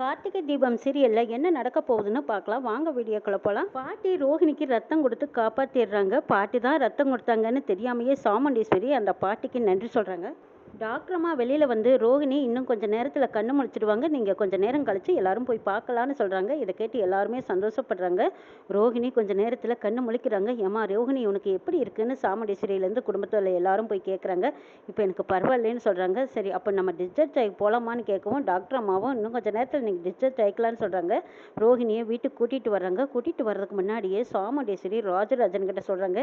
கார்த்திகை தீபம் சீரியலில் என்ன நடக்க போகுதுன்னு பார்க்கலாம். வாங்க வீடியோக்குள்ள போகலாம் பாட்டி ரோஹிணிக்கு ரத்தம் கொடுத்து காப்பாற்றிடுறாங்க பாட்டி தான் ரத்தம் கொடுத்தாங்கன்னு தெரியாமையே சாமுண்டீஸ்வரி அந்த பாட்டிக்கு நன்றி சொல்கிறாங்க டாக்டர் அம்மா வெளியில் வந்து ரோஹிணி இன்னும் கொஞ்சம் நேரத்தில் கண்ணு முழிச்சிடுவாங்க. நீங்கள் கொஞ்சம் நேரம் கழித்து எல்லாரும் போய் பார்க்கலான்னு சொல்கிறாங்க இதை கேட்டு எல்லாருமே சந்தோஷப்படுறாங்க. ரோஹிணி கொஞ்சம் நேரத்தில் கண்ணு முழிக்கிறாங்க. ஏமா ரோஹிணி உனக்கு எப்படி இருக்குன்னு சாமுண்டீஸ்வரியிலேருந்து குடும்பத்தில் எல்லாரும் போய் கேட்குறாங்க இப்போ எனக்கு பரவாயில்லைன்னு சொல்கிறாங்க சரி அப்போ நம்ம டிஸ்சார்ஜ் ஆகி போகலாமான்னு கேட்கவும் டாக்டர் அம்மாவும் இன்னும் கொஞ்சம் நேரத்தில் நீங்கள் டிஸ்சார்ஜ் ஆகிக்கலான்னு சொல்கிறாங்க ரோஹிணியை வீட்டுக்கு கூட்டிகிட்டு வர்றாங்க. கூட்டிகிட்டு வர்றதுக்கு முன்னாடியே சாமுண்டேஸ்வரி ராஜராஜன் கிட்ட சொல்கிறாங்க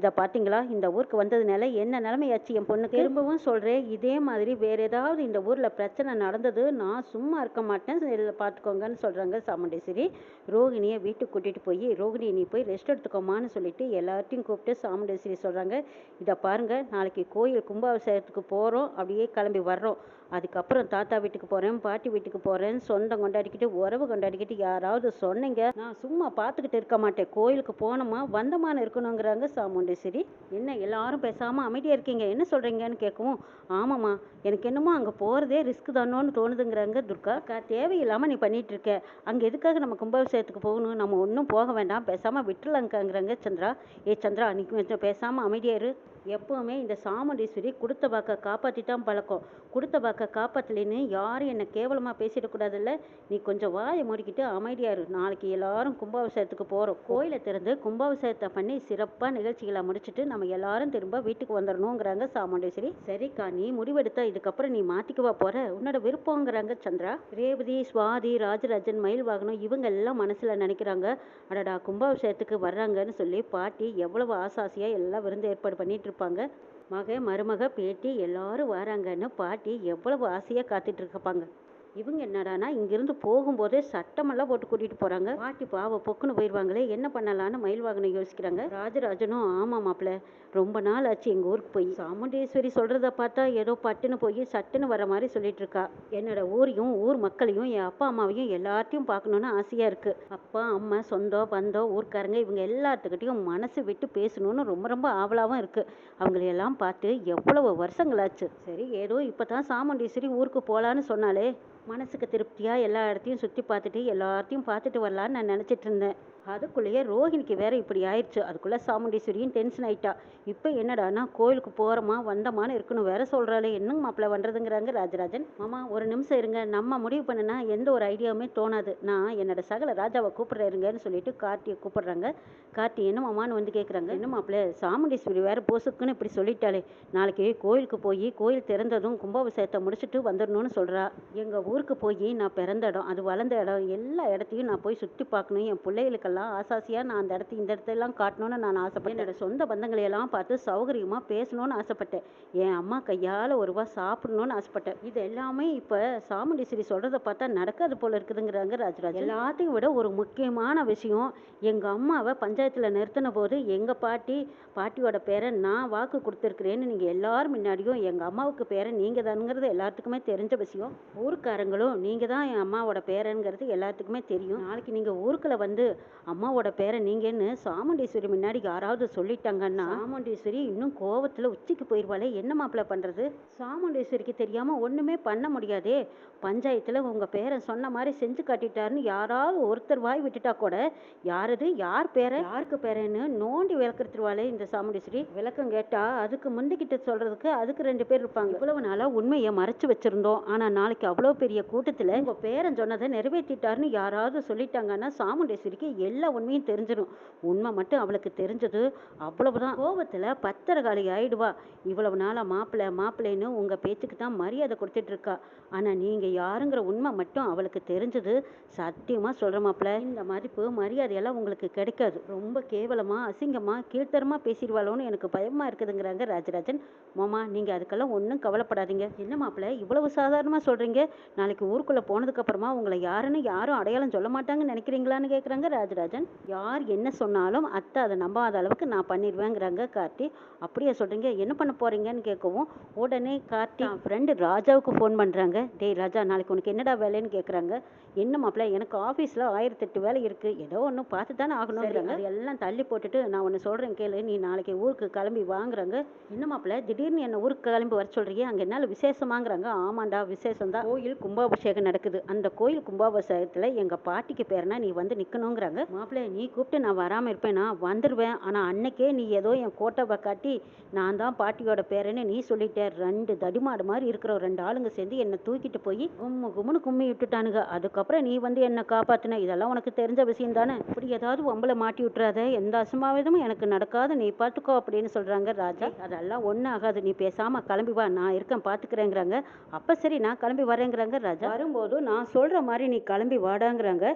இதை பார்த்தீங்களா இந்த ஊருக்கு வந்ததுனால என்ன நிலைமையாச்சு? என் பொண்ணு திரும்பவும் சொல்கிறேன் இதே மாதிரி வேற ஏதாவது இந்த ஊரில் பிரச்சனை நடந்தது நான் சும்மா இருக்க மாட்டேன். இதில் பார்த்துக்கோங்கன்னு சொல்கிறாங்க சாமுண்டேஸ்வரி ரோகிணியை வீட்டுக்கு கூட்டிகிட்டு போய் ரோகிணி நீ போய் ரெஸ்ட் எடுத்துக்கோமான்னு சொல்லிட்டு எல்லார்ட்டையும் கூப்பிட்டு சாமுண்டேஸ்வரி சொல்கிறாங்க இதை பாருங்க நாளைக்கு கோயில் கும்பாபிஷேகத்துக்கு போகிறோம் அப்படியே கிளம்பி வர்றோம். அதுக்கப்புறம் தாத்தா வீட்டுக்கு போகிறேன் பாட்டி வீட்டுக்கு போகிறேன் சொந்தம் கொண்டாடிக்கிட்டு உறவு கொண்டாடிக்கிட்டு யாராவது சொன்னீங்க நான் சும்மா பார்த்துக்கிட்டு இருக்க மாட்டேன். கோயிலுக்கு போனோமா வந்தமான இருக்கணுங்கிறாங்க சாமுண்டேஸ்வரி என்ன எல்லாரும் பேசாமல் அமைதியாக இருக்கீங்க? என்ன சொல்கிறீங்கன்னு கேட்கவும் ஆமாம்மா எனக்கு என்னமோ அங்கே போகிறதே ரிஸ்க் தானோன்னு தோணுதுங்கிறாங்க துர்கா. அக்கா தேவையில்லாமல் நீ பண்ணிட்டு இருக்க. அங்கே எதுக்காக நம்ம கும்பாபிஷேகத்துக்கு போகணும்? நம்ம ஒன்றும் போக வேண்டாம். பேசாமல் விட்டுலாங்காங்கிறாங்க சந்திரா. ஏ சந்திரா நீ கொஞ்சம் பேசாமல் அமைதியா இரு. எப்பவுமே இந்த சாமுண்டீஸ்வரி கொடுத்த வாக்கை காப்பாற்றி தான் பழக்கம். கொடுத்த வாக்கை காப்பாற்றலைன்னு யாரும் என்னை கேவலமாக பேசிடக்கூடாதுல்ல நீ கொஞ்சம் வாயை மூடிக்கிட்டு அமைதியாக இரு. நாளைக்கு எல்லாரும் கும்பாபிஷேகத்துக்கு போகிறோம் கோயிலை திறந்து கும்பாபிஷேகத்தை பண்ணி சிறப்பாக நிகழ்ச்சிகளை முடிச்சுட்டு நம்ம எல்லாரும் திரும்ப வீட்டுக்கு வந்துடணுங்கிறாங்க சாமுண்டீஸ்வரி. சரிக்கா நீ முடிவெடுத்தா இதுக்கப்புறம் நீ மாற்றிக்குவா போகிற உன்னோட விருப்பங்கிறாங்க சந்திரா. ரேவதி சுவாதி ராஜராஜன் மயில் வாகனம் இவங்க எல்லாம் மனசில் நினைக்கிறாங்க. அடடா கும்பாபிஷேகத்துக்கு வர்றாங்கன்னு சொல்லி பாட்டி எவ்வளவு ஆசாசியாக எல்லாம் விருந்து ஏற்பாடு பண்ணிட்டு இருப்பாங்க. மக மருமக பேட்டி எல்லாரும் வராங்கன்னு பாட்டி எவ்வளவு ஆசையாக காத்துட்ருப்பாங்க இவங்க என்னடானா இங்கிருந்து போகும்போதே சட்டமெல்லாம் போட்டு கூட்டிட்டு போறாங்க. பாட்டி பாவ பொக்குன்னு போயிடுவாங்களே என்ன பண்ணலான்னு மயில் வாகனம் யோசிக்கிறாங்க. ராஜராஜனும் ஆமா மாப்பிள்ள ரொம்ப நாள் ஆச்சு எங்க ஊருக்கு போய். சாமுண்டேஸ்வரி சொல்றத பார்த்தா ஏதோ பட்டுன்னு போய் சட்டுன்னு வர மாதிரி சொல்லிட்டு இருக்கா. என்னோட ஊரையும் ஊர் மக்களையும் என் அப்பா அம்மாவையும் எல்லாத்தையும் பார்க்கணுன்னு ஆசையா இருக்கு. அப்பா அம்மா சொந்தம் பந்தம் ஊர்க்காரங்க இவங்க எல்லாத்துக்கிட்டையும் மனசு விட்டு பேசணும்னு ரொம்ப ரொம்ப ஆவலாவும் இருக்கு. அவங்களையெல்லாம் பார்த்து எவ்வளவு வருஷங்களாச்சு. சரி ஏதோ இப்பதான் சாமுண்டீஸ்வரி ஊருக்கு போலான்னு சொன்னாலே மனசுக்கு திருப்தியாக எல்லா இடத்தையும் சுற்றி பார்த்துட்டு எல்லாத்தையும் பார்த்துட்டு வரலான்னு நான் நினச்சிட்ருந்தேன் அதுக்குள்ளேயே ரோஹிணிக்கு வேற இப்படி ஆயிடுச்சு. அதுக்குள்ளே சாமுண்டீஸ்வரியும் டென்ஷன் ஆயிட்டா. இப்போ என்னடானா கோயிலுக்கு போகிறோமா வந்தமான்னு இருக்கணும் வேற சொல்கிறாளே என்னங்க மாப்பிள்ள பண்றதுங்கிறாங்க ராஜராஜன். மாமா ஒரு நிமிஷம் இருங்க. நம்ம முடிவு பண்ணுனா எந்த ஒரு ஐடியாவுமே தோணாது. நான் என்னோட சகல ராஜாவை கூப்பிட்றேருங்கன்னு சொல்லிட்டு கார்த்தியை கூப்பிட்றாங்க. கார்த்தி என்ன மாமான்னு வந்து கேட்குறாங்க என்ன மாப்பிள்ள சாமுண்டீஸ்வரி வேற போசுக்குன்னு இப்படி சொல்லிட்டாளே. நாளைக்கு கோயிலுக்கு போய் கோயில் திறந்ததும் கும்பாபிஷேகத்தை முடிச்சுட்டு வந்துடணும்னு சொல்கிறா எங்கள் ஊருக்கு போய் நான் பிறந்த இடம் அது வளர்ந்த இடம். எல்லா இடத்தையும் நான் போய் சுற்றி பார்க்கணும். என் பிள்ளைகளுக்கு பிள்ளைகளுக்கெல்லாம் ஆசாசியாக நான் அந்த இடத்து இந்த இடத்தெல்லாம் காட்டணும்னு நான் ஆசைப்பட்டேன். என்னோட சொந்த பந்தங்களை எல்லாம் பார்த்து சௌகரியமாக பேசணும்னு ஆசைப்பட்டேன். என் அம்மா கையால் ஒரு ரூபா சாப்பிடணும்னு ஆசைப்பட்டேன். இது எல்லாமே இப்போ சாமுண்டீஸ்வரி சொல்கிறத பார்த்தா நடக்காது போல இருக்குதுங்கிறாங்க ராஜராஜ் எல்லாத்தையும் விட ஒரு முக்கியமான விஷயம் எங்கள் அம்மாவை பஞ்சாயத்தில் நிறுத்தின போது எங்கள் பாட்டி பாட்டியோட பேரை நான் வாக்கு கொடுத்துருக்குறேன்னு நீங்கள் எல்லாரும் முன்னாடியும் எங்கள் அம்மாவுக்கு பேரை நீங்கள் தானுங்கிறது எல்லாத்துக்குமே தெரிஞ்ச விஷயம். ஊருக்காரங்களும் நீங்கள் தான் என் அம்மாவோட பேரங்கிறது எல்லாத்துக்குமே தெரியும். நாளைக்கு நீங்கள் ஊருக்குள்ள வந்து அம்மாவோட பேரை நீங்கன்னு சாமுண்டீஸ்வரி முன்னாடி யாராவது சொல்லிட்டாங்கன்னா சாமுண்டீஸ்வரி இன்னும் கோவத்தில் உச்சிக்கு போயிடுவாளே என்ன மாப்பிள்ள பண்ணுறது சாமுண்டீஸ்வரிக்கு தெரியாமல் ஒன்றுமே பண்ண முடியாதே. பஞ்சாயத்தில் உங்கள் பேரை சொன்ன மாதிரி செஞ்சு காட்டிட்டாருன்னு யாராவது ஒருத்தர் வாய் விட்டுட்டா கூட யாரது? யார் பேரை? யாருக்கு பேரன்னு நோண்டி விளக்கெடுத்துருவாளே இந்த சாமுண்டீஸ்வரி. விளக்கம் கேட்டா அதுக்கு முந்திக்கிட்ட சொல்றதுக்கு அதுக்கு ரெண்டு பேர் இருப்பாங்க. இவ்வளவு நாளா உண்மையை மறைச்சு வச்சிருந்தோம். ஆனா நாளைக்கு அவ்வளோ பெரிய கூட்டத்துல உங்க பேரன் சொன்னதை நிறைவேற்றிட்டாருன்னு யாராவது சொல்லிட்டாங்கன்னா சாமுண்டேஸ்வரிக்கு எல்லா உண்மையும் தெரிஞ்சிடும். உண்மை மட்டும் அவளுக்கு தெரிஞ்சது. அவ்வளவுதான். கோபத்தில் பத்திரகாளி ஆயிடுவா. இவ்வளவு நாளாக மாப்பிள்ளை மாப்பிள்ளைன்னு உங்கள் பேச்சுக்கு தான் மரியாதை கொடுத்துட்டு இருக்கா. ஆனால் நீங்கள் யாருங்கிற உண்மை மட்டும் அவளுக்கு தெரிஞ்சது. சத்தியமாக சொல்கிற மாப்பிள்ளை இந்த மதிப்பு மரியாதையெல்லாம் உங்களுக்கு கிடைக்காது. ரொம்ப கேவலமாக அசிங்கமாக கீழ்த்தரமாக பேசிடுவாளோன்னு எனக்கு பயமாக இருக்குதுங்கிறாங்க ராஜராஜன். மாமா நீங்கள் அதுக்கெல்லாம் ஒன்றும் கவலைப்படாதீங்க. என்ன மாப்பிள்ளை இவ்வளவு சாதாரணமாக சொல்கிறீங்க நாளைக்கு ஊருக்குள்ளே போனதுக்கப்புறமா உங்களை யாருன்னு யாரும் அடையாளம் சொல்ல மாட்டாங்கன்னு நினைக்கிறீங்களான்னு கேட்குறாங்க ராஜராஜன். ராஜராஜன் யார் என்ன சொன்னாலும் அத்தை அதை நம்பாத அளவுக்கு நான் பண்ணிடுவேங்கிறாங்க கார்த்தி. அப்படியே சொல்கிறீங்க என்ன பண்ண போகிறீங்கன்னு கேட்கவும் உடனே கார்த்தி ஃப்ரெண்டு ராஜாவுக்கு ஃபோன் பண்ணுறாங்க டேய் ராஜா நாளைக்கு உனக்கு என்னடா வேலைன்னு கேட்குறாங்க என்ன மாப்பிள்ள எனக்கு ஆஃபீஸில் ஆயிரத்தெட்டு வேலை இருக்குது ஏதோ ஒன்று பார்த்து தானே ஆகணுங்கிறாங்க அது எல்லாம் தள்ளி போட்டுட்டு நான் ஒன்று சொல்கிறேன் கேளு. நீ நாளைக்கு ஊருக்கு கிளம்பி வாங்குறாங்க. என்ன மாப்பிள்ள திடீர்னு என்ன ஊருக்கு கிளம்பி வர சொல்கிறீங்க அங்கே என்னால் விசேஷமாங்கிறாங்க. ஆமாண்டா விசேஷம் தான். கோயில் கும்பாபிஷேகம் நடக்குது. அந்த கோயில் கும்பாபிஷேகத்தில் எங்கள் பாட்டிக்கு பேர்னா நீ வந்து நிற்கணுங்கிறாங்க மாப்பிள்ள நீ கூப்பிட்டு நான் வராமல் இருப்பேனா வந்துடுவேன் ஆனால் அன்னைக்கே நீ ஏதோ என் கோட்டை காட்டி நான் தான் பாட்டியோட பேரன்னு நீ சொல்லிட்ட. ரெண்டு தடிமாடு மாதிரி இருக்கிற ரெண்டு ஆளுங்க சேர்ந்து என்னை தூக்கிட்டு போய் கும்மு கும்முன்னு கும்மி விட்டுட்டானுங்க. அதுக்கப்புறம் நீ வந்து என்னை காப்பாத்தின. இதெல்லாம் உனக்கு தெரிஞ்ச விஷயம் தானே? இப்படி ஏதாவது ஒம்பளை மாட்டி விட்டுறாத. எந்த அசம்பாவிதமும் எனக்கு நடக்காது. நீ பார்த்துக்கோ அப்படின்னு சொல்றாங்க ராஜா. அதெல்லாம் ஒன்றும் ஆகாது. நீ பேசாம கிளம்பி வா. நான் இருக்கேன் பார்த்துக்கிறேங்கிறாங்க அப்ப சரி நான் கிளம்பி வரேங்கிறாங்க ராஜா. வரும்போது நான் சொல்ற மாதிரி நீ கிளம்பி வாடாங்கிறாங்க.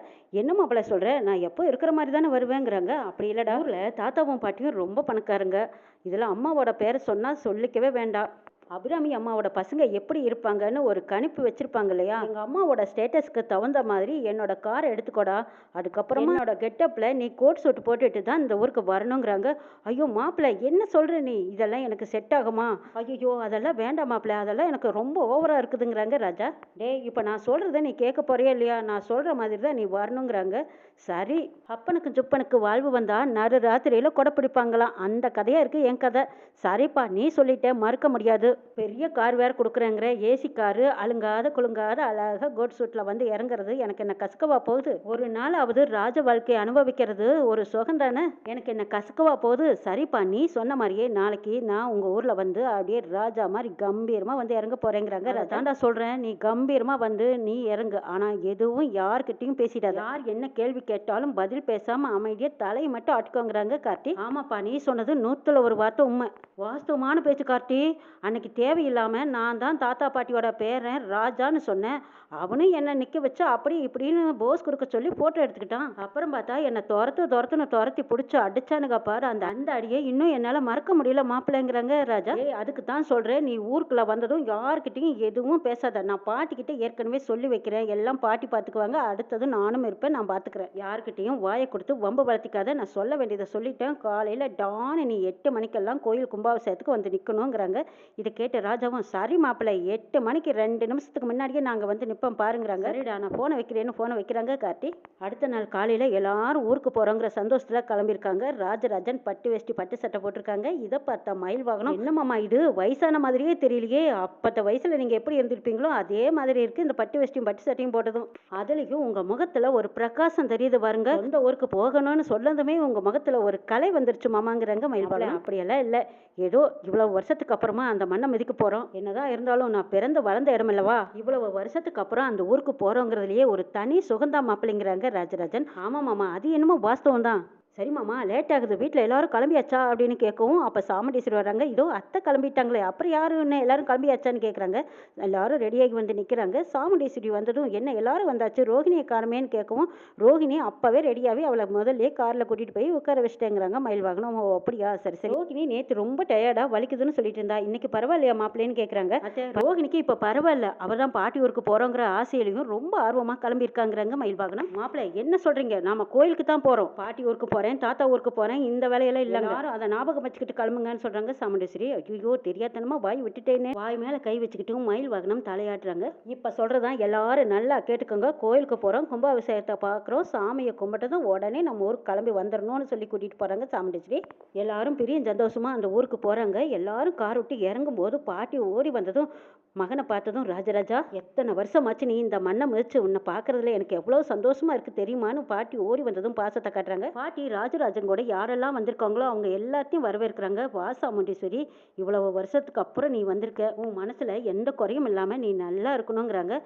என்ன மாப்பிள்ள சொல்ற? நான் எப்போ இருக்கிற மாதிரி தானே வருவேங்கிறாங்க. அப்படி இல்லடா ஊர்ல தாத்தாவும் பாட்டியும் ரொம்ப பணக்காரங்க. இதில் அம்மாவோட பேரை சொன்னால் சொல்லிக்கவே வேண்டாம். அபிராமி அம்மாவோட பசங்க எப்படி இருப்பாங்கன்னு ஒரு கணிப்பு வச்சிருப்பாங்க இல்லையா? எங்கள் அம்மாவோட ஸ்டேட்டஸ்க்கு தகுந்த மாதிரி என்னோட காரை எடுத்துக்கோடா. அதுக்கப்புறமா என்னோட கெட்டப்பில் நீ கோட் சூட் போட்டுட்டு தான் இந்த ஊருக்கு வரணுங்கிறாங்க. ஐயோ மாப்பிள்ள என்ன சொல்கிற நீ? இதெல்லாம் எனக்கு செட் ஆகுமா? ஐயோ அதெல்லாம் வேண்டாம் மாப்பிள்ள அதெல்லாம் எனக்கு ரொம்ப ஓவராக இருக்குதுங்கிறாங்க ராஜா. டேய் இப்போ நான் சொல்கிறத நீ கேட்க போறியா இல்லையா? நான் சொல்கிற மாதிரி தான் நீ வரணுங்கிறாங்க. சரி அப்பனுக்கு ஜுப்பனுக்கு வாழ்வு வந்தா நடு ராத்திரியில கொடை பிடிப்பாங்களாம். அந்த கதையா இருக்கு என் கதை. சரிப்பா நீ சொல்லிட்ட மறுக்க முடியாது. பெரிய கார் வேற கொடுக்குறேங்கிற ஏசி காரு அழுங்காத குலுங்காத அழகா கோட் சூட்ல வந்து இறங்குறது எனக்கு என்ன கசக்கவா போகுது? ஒரு நாளாவது ராஜ வாழ்க்கையை அனுபவிக்கிறது ஒரு சுகம் தானே? எனக்கு என்ன கசக்கவா போகுது? சரிப்பா நீ சொன்ன மாதிரியே நாளைக்கு நான் உங்க ஊர்ல வந்து அப்படியே ராஜா மாதிரி கம்பீரமா வந்து இறங்க போறேங்கிறாங்க. அதான்டா சொல்றேன். நீ கம்பீரமா வந்து நீ இறங்கு. ஆனா எதுவும் யார்கிட்டயும் பேசிடாத. யார்? என்ன கேள்வி கேட்டாலும் பதில் பேசாம அமைதியா தலையை மட்டும் ஆட்டிக்கோங்கிறாங்க கார்த்தி. ஆமாப்பா நீ சொன்னது நூத்துல ஒரு வார்த்தை உண்மை. வாஸ்தவமான பேச்சு கார்த்தி. அன்னைக்கு தேவையில்லாம நான் தான் தாத்தா பாட்டியோட பேரன் ராஜான்னு சொன்னேன். அவனும் என்னை நிற்க வச்சு அப்படி இப்படின்னு போஸ் கொடுக்க சொல்லி ஃபோட்டோ எடுத்துக்கிட்டான். அப்புறம் பார்த்தா என்னை துரத்து துரத்துன்னு துரத்தி பிடிச்சி அடிச்சானுங்க பாரு. அந்த அந்த அடியை இன்னும் என்னால் மறக்க முடியல மாப்பிள்ளைங்கிறாங்க ராஜா. ஏய் அதுக்கு தான் சொல்கிறேன் நீ ஊருக்குள்ள வந்ததும் யாருக்கிட்டையும் எதுவும் பேசாத. நான் பாட்டிக்கிட்ட ஏற்கனவே சொல்லி வைக்கிறேன். எல்லாம் பாட்டி பார்த்துக்குவாங்க அடுத்தது நானும் இருப்பேன். நான் பார்த்துக்கிறேன் யாருக்கிட்டையும் வாயை கொடுத்து வம்பு வளர்த்திக்காத. நான் சொல்ல வேண்டியதை சொல்லிட்டேன். காலையில் டான் நீ எட்டு மணிக்கெல்லாம் கோயில் கும்பாபிஷேகத்துக்கு வந்து நிற்கணுங்கிறாங்க இது கேட்ட ராஜாவும் சரி மாப்பிள்ளை எட்டு மணிக்கு ரெண்டு நிமிஷத்துக்கு முன்னாடியே நாங்க வந்து நிப்போம் பாருங்கிறாங்க. சரிடா நான் போனை வைக்கிறேன்னு போனை வைக்கிறாங்க கார்த்தி. அடுத்த நாள் காலையில எல்லாரும் ஊருக்கு போறோங்கிற சந்தோஷத்துல கிளம்பியிருக்காங்க. ராஜராஜன் பட்டு வேஷ்டி பட்டு சட்டை போட்டிருக்காங்க. இதை பார்த்தா மயில் வாகனம். என்னமாமா இது? வயசான மாதிரியே தெரியலையே. அப்பத்த வயசுல நீங்க எப்படி இருந்திருப்பீங்களோ அதே மாதிரி இருக்கு இந்த பட்டு வேஷ்டியும் பட்டு சட்டையும் போட்டதும். அதுலயும் உங்க முகத்துல ஒரு பிரகாசம் தெரியுது பாருங்க. சொந்த ஊருக்கு போகணும்னு சொல்லதுமே உங்க முகத்துல ஒரு கலை வந்துருச்சு மாமாங்கிறாங்க மயில் வாகனம். அப்படியெல்லாம் இல்ல. ஏதோ இவ்வளவு வருஷத்துக்கு அப்புறமா அந்த மண்ணை மிதிக்க போகிறோம் என்னதான் இருந்தாலும் நான் பிறந்து வளர்ந்த இடம் இல்லவா இவ்வளவு வருஷத்துக்கு அப்புறம் அந்த ஊருக்கு போகிறோங்கிறதுலையே ஒரு தனி சுகந்தா மாப்பிள்ளைங்கிறாங்க ராஜராஜன். ஆமாம் மாமா அது என்னமோ வாஸ்தவம் தான் சரி மாமா லேட் ஆகுது. வீட்டில் எல்லாரும் கிளம்பியாச்சா அப்படின்னு கேட்கவும் அப்போ சாமுண்டீஸ்வரி வராங்க இதோ அத்தை கிளம்பிட்டாங்களே. அப்புறம் யாரு என்ன எல்லாரும் கிளம்பியாச்சான்னு கேட்குறாங்க. எல்லாரும் ரெடியாகி வந்து நிற்கிறாங்க சாமுண்டீஸ்வரி வந்ததும் என்ன எல்லாரும் வந்தாச்சு? ரோஹிணியை காணுமேன்னு கேட்கவும் ரோஹிணி அப்போவே ரெடியாகி அவளை முதல்ல காரில் கூட்டிகிட்டு போய் உட்கார வச்சுட்டேங்கிறாங்க மயில் வாகனம். ஓ அப்படியா? சரி சரி. ரோஹிணி நேற்று ரொம்ப டயர்டாக வலிக்குதுன்னு சொல்லிட்டு இருந்தா. இன்னைக்கு பரவாயில்லையா மாப்பிள்ளைன்னு கேட்குறாங்க. ரோஹிணிக்கு இப்போ பரவாயில்ல. அவள் தான் பாட்டி ஊருக்கு போகிறோங்கிற ஆசையிலையும் ரொம்ப ஆர்வமாக கிளம்பியிருக்காங்கிறாங்க மயில் வாகனம். மாப்பிள்ளை என்ன சொல்கிறீங்க நாம கோயிலுக்கு தான் போகிறோம் பாட்டி ஊருக்கு போகிறேன் தாத்தா ஊருக்கு போகிறேன் இந்த வேலையெல்லாம் இல்லைங்க. யாரும் அதை ஞாபகம் வச்சுக்கிட்டு கிளம்புங்கன்னு சொல்கிறாங்க சாமுண்டேஸ்வரி. ஐயோ தெரியாதனமா வாய் விட்டுட்டேனே. வாய் மேலே கை வச்சுக்கிட்டு மயில் வாகனம் தலையாட்டுறாங்க. இப்போ சொல்கிறதான் எல்லாரும் நல்லா கேட்டுக்கோங்க. கோயிலுக்கு போகிறோம் கும்பாபிஷேகத்தை பார்க்குறோம். சாமியை கும்பிட்டதும் உடனே நம்ம ஊருக்கு கிளம்பி வந்துடணும்னு சொல்லி கூட்டிகிட்டு போகிறாங்க சாமுண்டேஸ்வரி. எல்லாரும் பெரிய சந்தோஷமா அந்த ஊருக்கு போகிறாங்க எல்லாரும் கார் விட்டு இறங்கும் போது பாட்டி ஓடி வந்ததும் மகனை பார்த்ததும் ராஜராஜா எத்தனை வருஷமாச்சு நீ இந்த மண்ணை மிதிச்சு உன்னை பார்க்கறதுல எனக்கு எவ்வளோ சந்தோஷமா இருக்கு தெரியுமான்னு பாட்டி ஓடி வந்ததும் பாசத்தை காட்டுறாங்க. பாட்டி ராஜராஜன் கூட யாரெல்லாம் வந்திருக்காங்களோ அவங்க எல்லாத்தையும் வரவேற்கிறாங்க. வாசாமுண்டீஸ்வரி இவ்வளவு வருஷத்துக்கு அப்புறம் நீ வந்திருக்க. உன் மனசில் எந்த குறையும் இல்லாமல் நீ நல்லா இருக்கணுங்கிறாங்க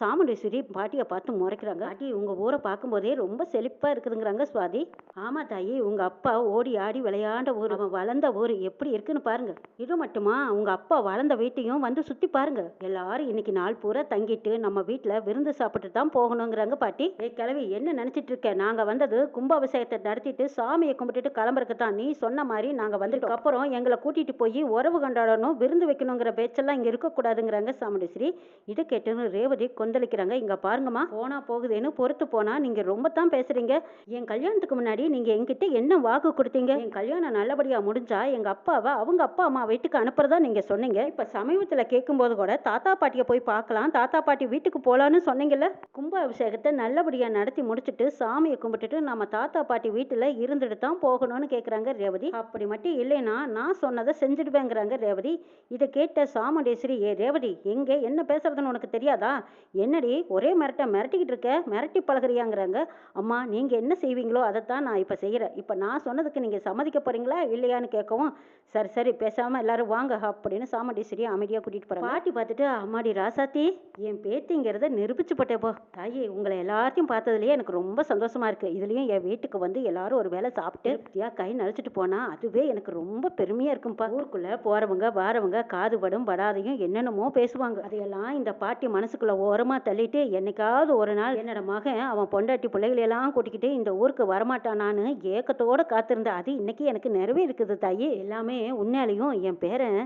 சாமுண்டேஸ்வரி பாட்டியை பார்த்து முறைக்கிறாங்க. பாட்டி உங்கள் ஊரை பார்க்கும்போதே ரொம்ப செழிப்பாக இருக்குதுங்கிறாங்க சுவாதி. ஆமாம் தாயி உங்கள் அப்பா ஓடி ஆடி விளையாண்ட ஊர். அவன் வளர்ந்த ஊர் எப்படி இருக்குன்னு பாருங்க. இது மட்டுமா? உங்கள் அப்பா வளர்ந்த வீட்டையும் வந்து சுற்றி பாருங்க. எல்லாரும் இன்னைக்கு நாள் பூரா தங்கிட்டு நம்ம வீட்டில் விருந்து சாப்பிட்டு தான் போகணுங்கிறாங்க பாட்டி. ஏ கிழவி என்ன நினச்சிட்டு இருக்க? நாங்கள் வந்தது கும்பாபிஷேகத்தை நடத்திட்டு சாமியை கும்பிட்டுட்டு கிளம்புறக்கு தான். நீ சொன்ன மாதிரி நாங்கள் வந்துட்டு அப்புறம் எங்களை கூட்டிட்டு போய் உறவு கொண்டாடணும் விருந்து வைக்கணுங்கிற பேச்செல்லாம் இங்கே இருக்கக்கூடாதுங்கிறாங்க சாமுண்டேஸ்வரி இதை கேட்டுன்னு ரேவதி கொஞ்சம் கொந்தளிக்கிறாங்க. இங்க பாருங்கம்மா போனா போகுதேன்னு பொறுத்து போனா நீங்க ரொம்ப தான் பேசுறீங்க. என் கல்யாணத்துக்கு முன்னாடி நீங்க என்கிட்ட என்ன வாக்கு கொடுத்தீங்க? என் கல்யாணம் நல்லபடியா முடிஞ்சா எங்க அப்பாவை அவங்க அப்பா அம்மா வீட்டுக்கு அனுப்புறதா நீங்க சொன்னீங்க. இப்ப சமீபத்துல கேட்கும்போது கூட தாத்தா பாட்டியை போய் பார்க்கலாம் தாத்தா பாட்டி வீட்டுக்கு போலான்னு சொன்னீங்கல்ல. கும்ப அபிஷேகத்தை நல்லபடியா நடத்தி முடிச்சுட்டு சாமியை கும்பிட்டுட்டு நம்ம தாத்தா பாட்டி வீட்டுல இருந்துட்டு தான் போகணும்னு கேக்குறாங்க ரேவதி. அப்படி மட்டும் இல்லைன்னா நான் சொன்னதை செஞ்சுடுவேங்கிறாங்க ரேவதி. இதை கேட்ட சாமுண்டேஸ்வரி ஏ ரேவதி எங்க? என்ன பேசுறதுன்னு உனக்கு தெரியாதா? என்னடி ஒரே மிரட்ட மிரட்டிக்கிட்டு இருக்க? மிரட்டி பழகுறியாங்கிறாங்க. அம்மா நீங்க என்ன செய்வீங்களோ அதைத்தான் நான் இப்ப செய்யறேன் இப்ப நான் சொன்னதுக்கு நீங்க சம்மதிக்க போறீங்களா இல்லையான்னு கேட்கவும் சரி சரி பேசாம எல்லாரும் வாங்க அப்படின்னு சாமுண்டேஸ்வரி அமைதியா கூட்டிட்டு போகிறேன் பாட்டி பார்த்துட்டு அம்மாடி ராசாத்தி என் பேத்திங்கிறத நிரூபிச்சு போட்டேப்போ. தாயே உங்களை எல்லாத்தையும் பார்த்ததுலயே எனக்கு ரொம்ப சந்தோஷமா இருக்கு. இதுலயும் என் வீட்டுக்கு வந்து எல்லாரும் ஒரு வேளை சாப்பிட்டு திருப்தியா கை நடிச்சிட்டு போனா அதுவே எனக்கு ரொம்ப பெருமையா இருக்கும்ப்பா ஊருக்குள்ள போறவங்க வாரவங்க காது படும் படாதையும் என்னென்னமோ பேசுவாங்க. அதையெல்லாம் இந்த பாட்டி மனசுக்குள்ள ஓரமா தள்ளிட்டு என்னைக்காவது ஒரு நாள் என்னோட மகன் அவன் பொண்டாட்டி பிள்ளைகளை எல்லாம் கூட்டிக்கிட்டு இந்த ஊருக்கு வரமாட்டானான்னு ஏக்கத்தோட காத்திருந்த. அது இன்னைக்கு எனக்கு நிறைவே இருக்குது தாயே. எல்லாமே உன்னாலையும் என் பேரன்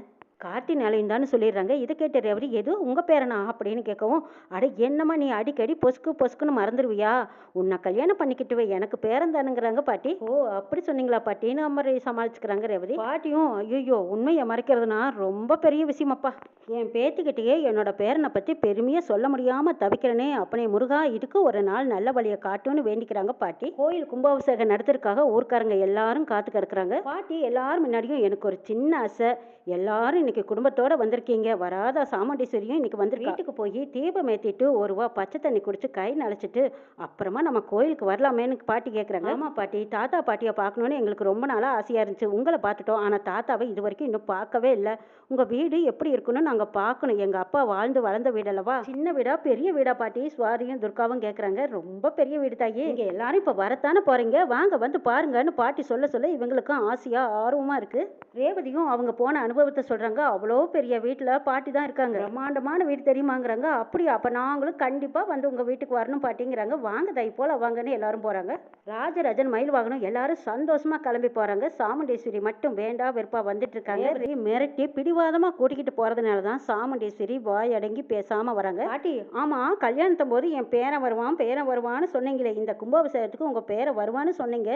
கார்த்தி நிலையும் சொல்லிடுறாங்க. இதை கேட்ட ரேவதி எது? உங்கள் பேரனா? அப்படின்னு கேட்கவும் அட என்னம்மா நீ அடிக்கடி பொசுக்கு பொசுக்குன்னு மறந்துடுவியா உன்னை கல்யாணம் பண்ணிக்கிட்டுவே எனக்கு பேரன் தானுங்கிறாங்க பாட்டி. ஓ அப்படி சொன்னீங்களா பாட்டின்னு அம்மரை சமாளிச்சுக்கிறாங்க ரேவதி? பாட்டியும் ஐயோ உண்மையை மறைக்கிறதுனா ரொம்ப பெரிய விஷயமாப்பா. என் பேத்திக்கிட்டேயே என்னோட பேரனை பற்றி பெருமையாக சொல்ல முடியாமல் தவிக்கிறனே அப்பனே முருகா இதுக்கு ஒரு நாள் நல்ல வழியை காட்டுன்னு வேண்டிக்கிறாங்க பாட்டி. கோயில் கும்பாபிஷேகம் நடத்துறதுக்காக ஊர்க்காரங்க எல்லாரும் காத்து கிடக்குறாங்க. பாட்டி எல்லாரும் முன்னாடியும் எனக்கு ஒரு சின்ன ஆசை. எல்லாரும் இன்னைக்கு குடும்பத்தோட வந்திருக்கீங்க. வராத சாமுண்டீஸ்வரியும் இன்னைக்கு வந்து வீட்டுக்கு போய் தீபம் ஏத்திட்டு ஒரு ரூபா பச்சை தண்ணி குடிச்சு கை நனைச்சிட்டு அப்புறமா நம்ம கோயிலுக்கு வரலாமேன்னு பாட்டி கேட்குறாங்க ஆமா பாட்டி. தாத்தா பாட்டியை பார்க்கணுன்னு எங்களுக்கு ரொம்ப நாளா ஆசையா இருந்துச்சு. உங்களை பார்த்துட்டோம் ஆனா தாத்தாவை இது வரைக்கும் இன்னும் பார்க்கவே இல்லை. உங்க வீடு எப்படி இருக்குன்னு நாங்க பார்க்கணும் எங்க அப்பா வாழ்ந்து வளர்ந்த வீடல்லவா சின்ன வீடா பெரிய வீடா பாட்டி? சுவாதியும் துர்காவும் கேட்குறாங்க ரொம்ப பெரிய வீடு தாயி. இங்க எல்லாரும் இப்ப வரத்தானே போறீங்க? வாங்க வந்து பாருங்கன்னு பாட்டி சொல்ல சொல்ல இவங்களுக்கும் ஆசையா ஆர்வமா இருக்கு. ரேவதியும் அவங்க போன அனுபவத்தை சொல்றாங்க. அவ்வளோ பெரிய வீட்டில் பாட்டி தான் இருக்காங்க. பிரம்மாண்டமான வீடு தெரியுமாங்கிறாங்க. அப்படியா? அப்போ நாங்களும் கண்டிப்பாக வந்து உங்கள் வீட்டுக்கு வரணும் பாட்டிங்கிறாங்க. வாங்க தை போல வாங்கன்னு எல்லாரும் போகிறாங்க ராஜராஜன் மயில் வாகனம் எல்லாரும் சந்தோஷமா கிளம்பி போகிறாங்க சாமுண்டேஸ்வரி மட்டும் வேண்டா வெறுப்பா வந்துட்டு இருக்காங்க மிரட்டி பிடிவாதமாக கூட்டிக்கிட்டு போகிறதுனால தான் சாமுண்டேஸ்வரி வாய் அடங்கி பேசாமல் வராங்க. பாட்டி. ஆமாம் கல்யாணத்தும் போது என் பேரன் வருவான் பேரன் வருவான்னு சொன்னீங்களே. இந்த கும்பாபிஷேகத்துக்கு உங்கள் பேரை வருவான்னு சொன்னீங்க.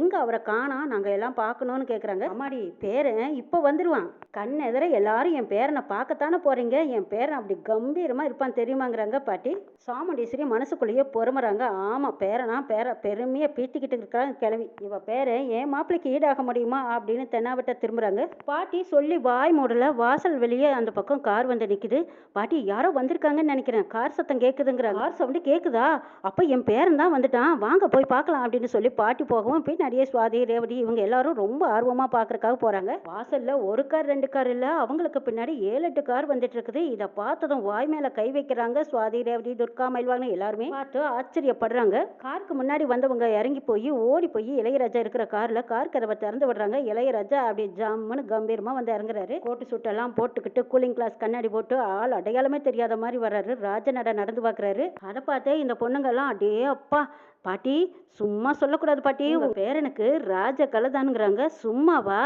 எங்கே அவரை காணா? நாங்கள் எல்லாம் பார்க்கணும்னு கேட்குறாங்க அம்மாடி. பேரன் இப்போ வந்துடுவான் கண் எதிர எல்லாரும் என் பேரனை பார்க்கத்தானே போறீங்க? என் பேரன் அப்படி கம்பீரமா இருப்பான் தெரியுமாங்கிறாங்க பாட்டி. சாமுண்டீஸ்வரி மனசுக்குள்ளேயே பொறுமுறாங்க. ஆமா பேரனா? பேர பெருமையா பீட்டிக்கிட்டு இருக்காங்க கிளவி. இவ பேர் என் மாப்பிள்ளைக்கு ஈடாக முடியுமா? அப்படின்னு தென்னாவட்ட திரும்புறாங்க. பாட்டி சொல்லி வாய் மூடல. வாசல் வெளியே அந்த பக்கம் கார் வந்து நிக்குது. பாட்டி யாரோ வந்திருக்காங்கன்னு நினைக்கிறேன். கார் சத்தம் கேக்குதுங்கிறாங்க. கார் சவுண்டு கேக்குதா? அப்ப என் பேரன் தான் வந்துட்டான். வாங்க போய் பார்க்கலாம் அப்படின்னு சொல்லி பாட்டி போகவும் பின்னாடியே சுவாதி ரேவதி இவங்க எல்லாரும் ரொம்ப ஆர்வமா பாக்குறதுக்காக போறாங்க. வாசல்ல ஒரு கார் ரெண்டு கார் இல்ல. அவங்களுக்கு பின்னாடி ஏழு எட்டு கார் வந்துட்டு இருக்குது இதை பார்த்ததும் வாய் மேல கை வைக்கிறாங்க. சுவாதி ரேவதி துர்கா மயில்வாங்க எல்லாருமே பார்த்து ஆச்சரியப்படுறாங்க. காருக்கு முன்னாடி வந்தவங்க இறங்கி போய் ஓடி போய் இளையராஜா இருக்கிற கார்ல கார் கதவை திறந்து விடுறாங்க. இளையராஜா அப்படி ஜம்முன்னு கம்பீரமா வந்து இறங்குறாரு. கோட்டு சுட்டெல்லாம் போட்டுக்கிட்டு கூலிங் கிளாஸ் கண்ணாடி போட்டு ஆள் அடையாளமே தெரியாத மாதிரி வர்றாரு. ராஜநட நடந்து பார்க்குறாரு. அதை பார்த்தே இந்த பொண்ணுங்க எல்லாம் அடே அப்பா பாட்டி சும்மா சொல்லக்கூடாது பாட்டி. உங்க பேரனுக்கு ராஜ கலதானுங்கிறாங்க சும்மாவா?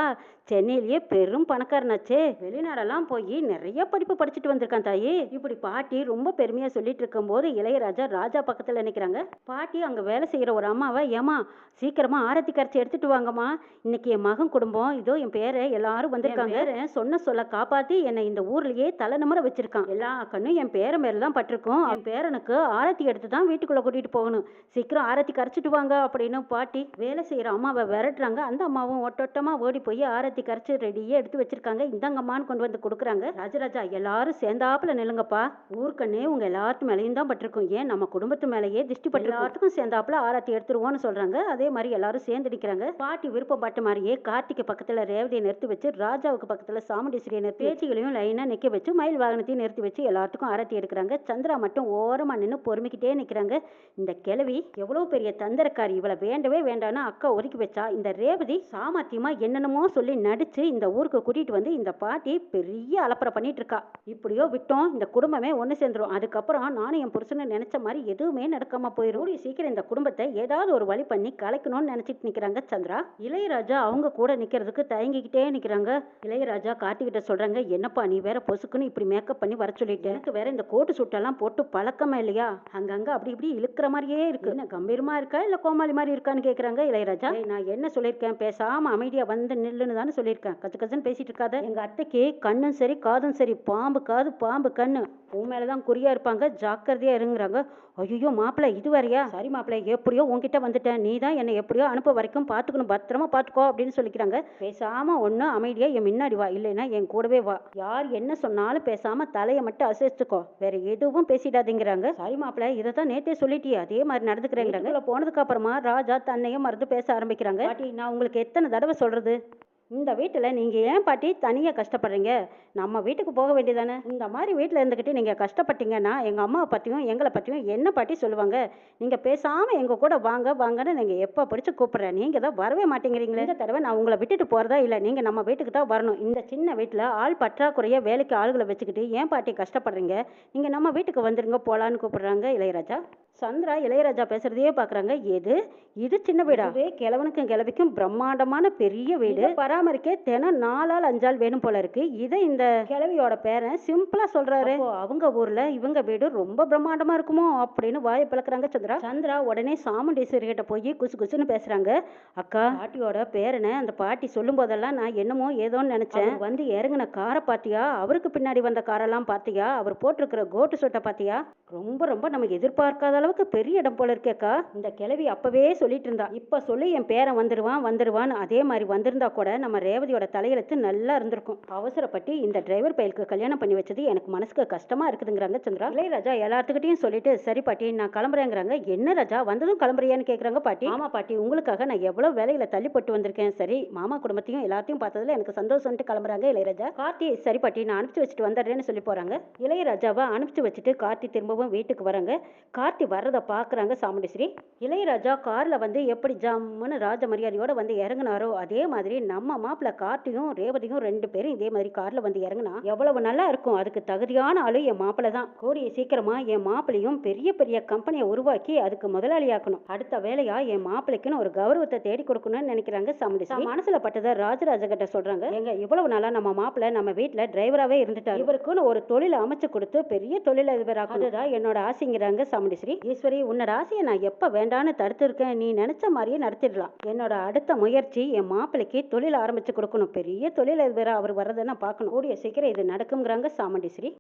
சென்னையிலேயே பெரும் பணக்காரனாச்சே. வெளிநாடெல்லாம் போய் நிறைய படிப்பு படிச்சுட்டு வந்திருக்கான் தாயி. இப்படி பாட்டி ரொம்ப பெருமையா சொல்லிட்டு இருக்கும்போது இளையராஜா ராஜா பக்கத்துல நிக்கிறாங்க. பாட்டி அங்க வேலை செய்யற ஒரு அம்மாவை ஏமா சீக்கிரமா ஆரத்தி கரைச்சி எடுத்துட்டு வாங்கம்மா. இன்னைக்கு என் மகன் குடும்பம். இதோ என் பேரை எல்லாரும் வந்திருக்காங்க. சொன்ன சொல்ல காப்பாத்தி என்னை இந்த ஊர்லயே தலைநமுறை வச்சிருக்கான். எல்லா கண்ணும் என் பேரன் மேல தான் பட்டிருக்கும். என் பேரனுக்கு ஆரத்தி எடுத்து தான் வீட்டுக்குள்ள கூட்டிட்டு போகணும். சீக்கிரம் ஆரத்தி கரைச்சிட்டு வாங்க அப்படின்னு பாட்டி வேலை செய்கிற அம்மாவை விரட்டுறாங்க. அந்த அம்மாவும் ஒட்டொட்டமாக ஓடி போய் ஆரத்தி கரைச்சி ரெடியே எடுத்து வச்சிருக்காங்க. இந்தாங்கம்மான்னு கொண்டு வந்து கொடுக்குறாங்க. ராஜராஜா எல்லாரும் சேர்ந்தாப்புல நில்லுங்கப்பா. ஊர்க்கண்ணே உங்கள் எல்லாத்து மேலேயும் தான் பட்டிருக்கும். ஏன் நம்ம குடும்பத்து மேலேயே திருஷ்டி பட்டு எல்லாத்துக்கும் சேர்ந்தாப்புல ஆரத்தி எடுத்துருவோம்னு சொல்கிறாங்க அதே மாதிரி எல்லாரும் சேர்ந்து நிக்கிறாங்க பாட்டி விருப்பப்பட்ட மாதிரியே கார்த்திகை பக்கத்தில் ரேவதியை நிறுத்தி வச்சு ராஜாவுக்கு பக்கத்தில் சாமுண்டீஸ்வரியை நிறுத்தி பேச்சிகளையும் லைனாக நிற்க வச்சு மயில் வாகனத்தையும் நிறுத்தி வச்சு எல்லாத்துக்கும் ஆரத்தி எடுக்கிறாங்க. சந்திரா மட்டும் ஓரமாக நின்று பொறுமிக்கிட்டே நிற்கிறாங்க இந்த கிழவி எவ்வளோ எவ்வளோ பெரிய தந்திரக்காரி இவளை வேண்டவே வேண்டான்னு அக்கா ஒதுக்கி வச்சா இந்த ரேவதி சாமர்த்தியமாக என்னென்னமோ சொல்லி நடித்து இந்த ஊருக்கு கூட்டிகிட்டு வந்து இந்த பாட்டி பெரிய அலப்பறை பண்ணிட்டு இருக்கா. இப்படியோ விட்டோம் இந்த குடும்பமே ஒன்று சேர்ந்துரும். அதுக்கப்புறம் நானும் என் புருஷனை நினச்ச மாதிரி எதுவுமே நடக்காமல் போயிடும் கூடிய சீக்கிரம் இந்த குடும்பத்தை ஏதாவது ஒரு வழி பண்ணி கலைக்கணும்னு நினச்சிட்டு நிற்கிறாங்க சந்திரா. இளையராஜா அவங்க கூட நிற்கிறதுக்கு தயங்கிக்கிட்டே நிற்கிறாங்க இளையராஜா கார்த்திகிட்ட சொல்கிறாங்க என்னப்பா நீ வேற பொசுக்குன்னு இப்படி மேக்கப் பண்ணி வர சொல்லிட்டு? எனக்கு வேற இந்த கோட்டு சூட்டெல்லாம் போட்டு பழக்கமா இல்லையா? அங்கங்கே அப்படி இப்படி இழுக்கிற மாதிரியே இருக்கு. என்ன கம்பீரமா இருக்கா? இல்ல கோமாளி மாதிரி இருக்கான்னு கேக்குறாங்க இளையராஜா? நான் என்ன சொல்லியிருக்கேன்? பேசாம அமைதியா வந்து நில்லுன்னு தானே சொல்லியிருக்கேன். கச்சு கச்சுன்னு பேசிட்டு இருக்காத. எங்க அத்தைக்கு கண்ணும் சரி காதும் சரி பாம்பு காது பாம்பு கண்ணு. உன் மேலதான் குறியா இருப்பாங்க ஜாக்கிரதையா இருங்கிறாங்க. ஐயோ மாப்பிள்ளை இது வரையா சரி மாப்பிள்ளை எப்படியோ உன்கிட்ட வந்துட்டேன். நீ தான் என்னை எப்படியோ அனுப்ப வரைக்கும் பார்த்துக்கணும் பத்திரமா பார்த்துக்கோ அப்படின்னு சொல்லிக்கிறாங்க. பேசாம ஒன்று அமைதியா என் முன்னாடி வா. இல்லைன்னா என் கூடவே வா. யார் என்ன சொன்னாலும் பேசாம தலையை மட்டும் அசைச்சுக்கோ. வேற எதுவும் பேசிடாதீங்கிறாங்க. சரி மாப்பிள்ளை இதை தான் நேத்தே சொல்லிட்டியே. அதே மாதிரி நடந்துக்கிறேங்கிறாங்க. போனதுக்கு அப்புறமா ராஜா தன்னையும் மறந்து பேச ஆரம்பிக்கிறாங்க. பாட்டி நான் உங்களுக்கு எத்தனை தடவை சொல்றது? இந்த வீட்டில் நீங்கள் ஏன் பாட்டி தனியாக கஷ்டப்படுறீங்க? நம்ம வீட்டுக்கு போக வேண்டியதானே? இந்த மாதிரி வீட்டில் இருந்துக்கிட்டு நீங்கள் கஷ்டப்பட்டீங்கன்னா எங்கள் அம்மாவை பற்றியும் எங்களை பற்றியும் என்ன பாட்டி சொல்லுவாங்க? நீங்கள் பேசாமல் எங்கள் கூட வாங்க வாங்கன்னு நீங்கள் எப்போ பிடிச்சி கூப்பிட்றேன் நீங்கள் தான் வரவே மாட்டேங்கிறீங்களே. இந்த தடவை நான் உங்களை விட்டுட்டு போகிறதா இல்லை. நீங்கள் நம்ம வீட்டுக்கு தான் வரணும். இந்த சின்ன வீட்டில் ஆள் பற்றாக்குறைய வேலைக்கு ஆளுகளை வச்சுக்கிட்டு ஏன் பாட்டி கஷ்டப்படுறீங்க? நீங்கள் நம்ம வீட்டுக்கு வந்துருங்க போகலான்னு கூப்பிட்றாங்க இளையராஜா. சந்திரா இளையராஜா பேசுறதையே பார்க்குறாங்க எது? இது சின்ன வீடா? கிழவனுக்கும் கிழவிக்கும் பிரம்மாண்டமான பெரிய வீடு. பராமரிக்க தினம் நாலாள் அஞ்சாள் வேணும் போல இருக்கு. இதை இந்த கிழவியோட பேரன் சிம்பிளா சொல்றாரு. அவங்க ஊர்ல இவங்க வீடு ரொம்ப பிரம்மாண்டமா இருக்குமோ அப்படின்னு வாயை பிளக்குறாங்க சந்திரா. சந்திரா உடனே சாமுண்டீஸ்வரி கிட்ட போய் குசு குசுன்னு பேசுறாங்க. அக்கா பாட்டியோட பேரனை அந்த பாட்டி சொல்லும் போதெல்லாம் நான் என்னமோ ஏதோன்னு நினைச்சேன். வந்து இறங்குன காரை பாத்தியா? அவருக்கு பின்னாடி வந்த காரெல்லாம் பாத்தியா? அவர் போட்டிருக்கிற கோட்டு சட்டை பாத்தியா? ரொம்ப ரொம்ப நமக்கு எதிர்பார்க்காத அளவுக்கு பெரிய இடம் போல இருக்கேக்கா. இந்த கிழவி அப்பவே சொல்லிட்டு இருந்தா இப்ப சொல்லி என் பேரன் வந்துருவான் வந்துருவான்னு அதே மாதிரி வந்திருந்தா கூட நம்ம ரேவதியோட தலையெழுத்து நல்லா இருந்திருக்கும். அவசரப்பட்டு இந்த டிரைவர் பயலுக்கு கல்யாணம் பண்ணி வச்சது எனக்கு மனசுக்கு கஷ்டமா இருக்குதுங்கிறாங்க சந்திரா. இளையராஜா எல்லாத்துக்கிட்டையும் சொல்லிட்டு சரி பாட்டி நான் கிளம்புறேங்கிறாங்க. என்ன ராஜா? வந்ததும் கிளம்புறியான்னு கேக்குறாங்க பாட்டி. ஆமா பாட்டி உங்களுக்காக நான் எவ்வளவு வேலையில தள்ளிப்பட்டு வந்திருக்கேன். சரி மாமா குடும்பத்தையும் எல்லாத்தையும் பார்த்ததுல எனக்கு சந்தோஷம்ட்டு கிளம்புறாங்க இளையராஜா. கார்த்தி சரி பாட்டி நான் அனுப்பிச்சு வச்சுட்டு வந்துடுறேன்னு சொல்லி போறாங்க. இளையராஜாவை அனுப்பிச்சு வச்சுட்டு கார்த்தி திரும்பவும் வீட்டுக்கு வராங்க. கார்த்தி வர்றதை பார்க்குறாங்க சாமுண்டீஸ்வரி. இளையராஜா காரில் வந்து எப்படி ஜம்முன்னு ராஜ மரியாதையோட வந்து இறங்குனாரோ அதே மாதிரி நம்ம மாப்பிள்ளை கார்த்தியும் ரேவதியும் ரெண்டு பேரும் இதே மாதிரி காரில் வந்து இறங்குனா எவ்வளவு நல்லா இருக்கும். அதுக்கு தகுதியான ஆளு என் மாப்பிள்ளை தான். கூடிய சீக்கிரமா என் மாப்பிள்ளையும் பெரிய பெரிய கம்பெனியை உருவாக்கி அதுக்கு முதலாளியாக்கணும். அடுத்த வேலையா என் மாப்பிள்ளைக்குன்னு ஒரு கௌரவத்தை தேடி கொடுக்கணும்னு நினைக்கிறாங்க சாமுண்டீஸ்வரி. மனசுல பட்டதை ராஜராஜ கிட்ட சொல்றாங்க. எங்க இவ்வளவு நாளா நம்ம மாப்பிள்ளை நம்ம வீட்டுல டிரைவராகவே இருந்துட்டார். இவருக்குன்னு ஒரு தொழிலை அமைச்சு கொடுத்து பெரிய தொழிலதிபராக அதுதான் என்னோட ஆசைங்கிறாங்க சாமுண்டீஸ்வரி. ஈஸ்வரி உன்னை ஆசையை நான் எப்போ வேண்டான்னு தடுத்திருக்கேன். நீ நினைச்ச மாதிரியே நடத்திடலாம். என்னோட அடுத்த முயற்சி என் மாப்பிள்ளைக்கு தொழில் ஆரம்பிச்சு கொடுக்கணும். பெரிய தொழில் அதிபராக அவர் வர்றதை நான் பார்க்கணும். கூடிய சீக்கிரம் இது நடக்குங்கிறாங்க சாமுண்டீஸ்வரி.